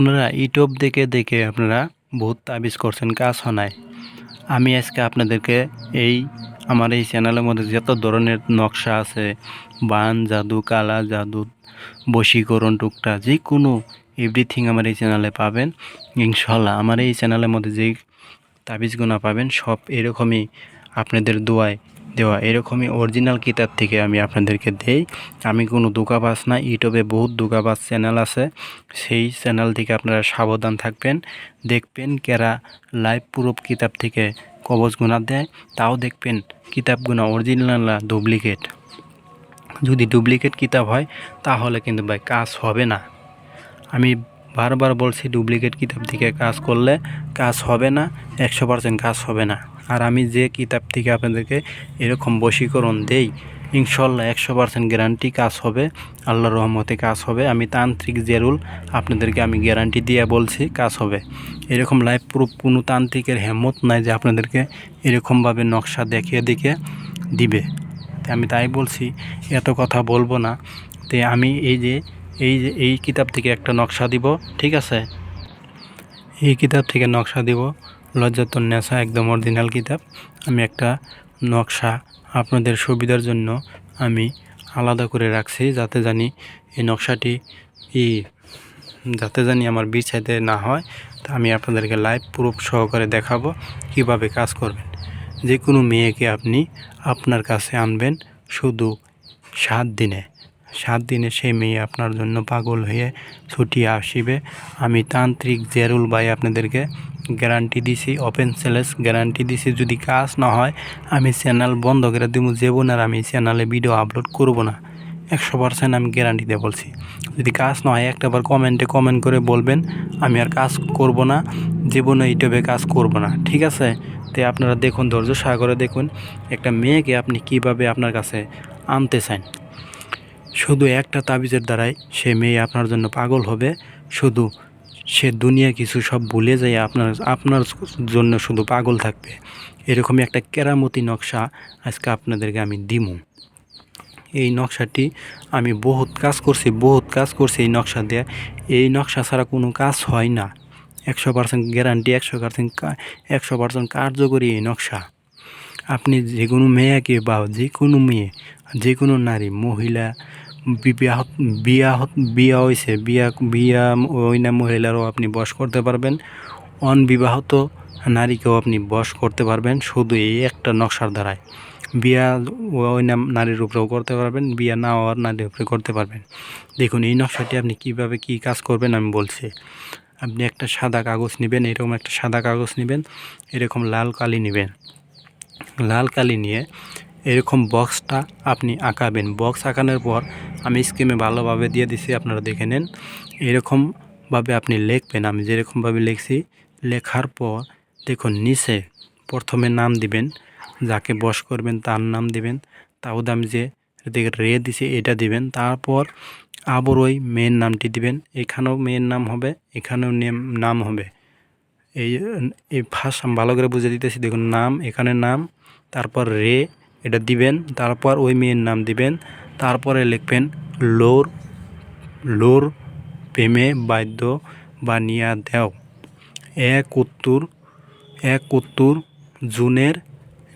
আপনারা ইউটিউব দেখে দেখে আপনারা বহুত তাবিজ করছেন, কাজ হয় আমি আজকে আপনাদেরকে এই, আমার এই চ্যানেলের মধ্যে যত ধরনের নকশা আছে, বান, জাদু, কালা জাদু, বশীকরণ, টুকটা যে কোনো এভরিথিং আমার এই চ্যানেলে পাবেন। ইনশাল্লাহ আমার এই চ্যানেলের মধ্যে যেই তাবিজগুনা পাবেন, সব এরকমই আপনাদের দোয়ায় দেওয়া এরকমই অরিজিনাল কিতাব থেকে আমি আপনাদেরকে দেই। আমি কোনো দোকাবাজ না, ইউটিউবে বহুত দোকাবাজ চ্যানেল আছে। সেই চ্যানেল থেকে আপনারা সাবধান থাকবেন। দেখবেন কেরা লাইভ প্রুফ কিতাব থেকে কবজ গুণা দেয়, তাও দেখবেন কিতাবগুলো অরিজিনাল না ডুপ্লিকেট যদি ডুপ্লিকেট কিতাব হয়, তাহলে কিন্তু ভাই কাজ হবে না। আমি বারবার বলছি ডুপ্লিকেট কিতাব থেকে কাজ করলে কাজ হবে না, একশো পার্সেন্ট কাজ হবে না। আর আমি যে কিতাব থেকে আপনাদেরকে এরকম বশীকরণ দেই, ইনশাল্লাহ একশো পার্সেন্ট গ্যারান্টি কাজ হবে, আল্লাহর রহমতে কাজ হবে। আমি তান্ত্রিক জেরুল, আপনাদেরকে আমি গ্যারান্টি দিয়ে বলছি কাজ হবে। এরকম লাইফ প্রুফ কোনো তান্ত্রিকের হেমত নাই যে আপনাদেরকে এরকমভাবে নকশা দেখিয়ে দেখে দিবে। আমি তাই বলছি, এত কথা বলব না। তে আমি এই যে এই এই কিতাব থেকে একটা নকশা দিব, ঠিক আছে? এই কিতাব থেকে নকশা দিব, লজ্জাতন নেশা, একদম অরিজিনাল কিতাব। আমি একটা নকশা আপনাদের সুবিধার জন্য আমি আলাদা করে রাখছি, যাতে জানি এই নকশাটি ই, যাতে জানি আমার বিছাইতে না হয়। তা আমি আপনাদেরকে লাইভ প্রুফ সহকারে দেখাবো কীভাবে কাজ করবেন। যে কোনো মেয়েকে আপনি আপনার কাছে আনবেন শুধু সাত দিনে। সাত দিনে সেই মেয়ে আপনার জন্য পাগল হয়ে ছুটি আসিবে। আমি তান্ত্রিক জেরুল ভাই আপনাদেরকে গ্যারান্টি দিছি ওপেন সেলেস গ্যারান্টি দিছি। যদি কাজ না হয়, আমি চ্যানেল বন্ধ করে দিব যাব না আমি চ্যানেলে ভিডিও আপলোড করব না। একশো পার্সেন্ট আমি গ্যারান্টি দিয়ে বলছি। যদি কাজ না হয়, একটাবার কমেন্টে কমেন্ট করে বলবেন, আমি আর কাজ করব না। জীবনে ইউটিউবে কাজ করব না। ঠিক আছে? তে আপনারা দেখুন, ধৈর্য সাগরে দেখুন, একটা মেয়েকে আপনি কীভাবে আপনার কাছে আনতে চান। শুধু একটা তাবিজের দ্বারাই সে মেয়ে আপনার জন্য পাগল হবে, শুধু সে দুনিয়া কিছু সব ভুলে যায়, আপনার আপনার জন্য শুধু পাগল থাকবে। এরকমই একটা কেরামতি নকশা আজকে আপনাদেরকে আমি দিমু। এই নকশাটি আমি বহুত কাজ করছি, বহুত কাজ করছি এই নকশা দিয়ে। এই নকশা ছাড়া কোনো কাজ হয় না। একশো পার্সেন্ট গ্যারান্টি, একশো পার্সেন্ট একশো পার্সেন্ট কার্যকরী এই নকশা। আপনি যে কোনো মেয়েকে বা যে কোনো মেয়ে যে কোনো নারী, মহিলা, বিবাহ, বিয়া বিয়া হয়েছে বিয়া বিয়া ওই না মহিলারও আপনি বস করতে পারবেন। অনবিবাহত নারীকেও আপনি বস করতে পারবেন, শুধু এই একটা নকশার দ্বারায় বিয়া ওই নাম নারীর উপরেও করতে পারবেন, বিয়া না হওয়ার নারীর উপরে করতে পারবেন। দেখুন, এই নকশাটি আপনি কীভাবে কি কাজ করবেন আমি বলছি। আপনি একটা সাদা কাগজ নেবেন, এরকম একটা সাদা কাগজ নেবেন, এরকম লাল কালি নেবেন। লাল কালি নিয়ে এরকম বক্সটা আপনি আঁকাবেন। বক্স আঁকানোর পর আমি স্কিমে ভালোভাবে দিয়ে দিছি, আপনারা দেখে নেন। এরকমভাবে আপনি লিখবেন। আমি যেরকমভাবে লিখছি, লেখার পর দেখুন নিচে প্রথমে নাম দিবেন, যাকে বস করবেন তার নাম দিবেন, তাও দাম যে দেখে রে দিছে এটা দিবেন, তারপর আবার ওই মেয়ের নামটি দিবেন। এখানেও মেয়ের নাম হবে, এখানেও নাম হবে। এই এই ফার্স্ট ভালো করে বুঝে দিতেছি। দেখুন নাম, এখানে নাম তারপর রে, এটা দিবেন, তারপর ওই মেয়ের নাম দিবেন, তারপরে লিখবেন লোর লোর প্রেমে বাদ্য বানিয়া দেও। এক উত্তর এক উত্তর জুনের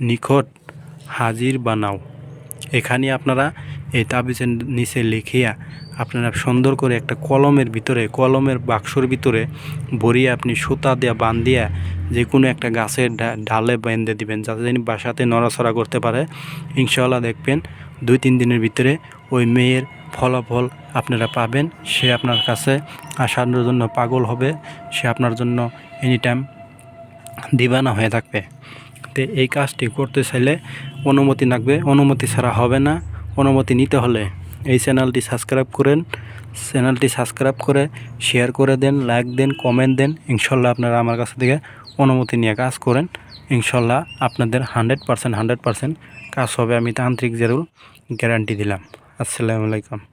নিকট হাজির বানাও। এখানে আপনারা এই তাবিজের নিচে লিখিয়া আপনারা সুন্দর করে একটা কলমের ভিতরে, কলমের বাক্সর ভিতরে ভরিয়ে আপনি সুতা দিয়া যে কোনো একটা গাছের ডালে বেঁধে দিবেন যাতে যিনি বাসাতে নড়াচড়া করতে পারে। ইনশাল্লাহ দেখবেন দুই তিন দিনের ভিতরে ওই মেয়ের ফলাফল আপনারা পাবেন। সে আপনার কাছে আসার জন্য পাগল হবে। সে আপনার জন্য এনি টাইম দিবানা হয়ে থাকবে। তো এই কাজটি করতে চাইলে অনুমতি লাগবে। অনুমতি ছাড়া হবে না। অনুমতি নিতে হলে এই চ্যানেলটি সাবস্ক্রাইব করেন। চ্যানেলটি সাবস্ক্রাইব করে শেয়ার করে দেন, লাইক দেন, কমেন্ট দেন। ইনশাল্লাহ আপনারা আমার কাছ থেকে অনুমতি নিয়ে কাজ করেন। ইনশাল্লাহ আপনাদের হান্ড্রেড পারসেন্ট হান্ড্রেড পারসেন্ট কাজ হবে। আমি তান্ত্রিক জেরুল গ্যারান্টি দিলাম। আসসালামু আলাইকুম।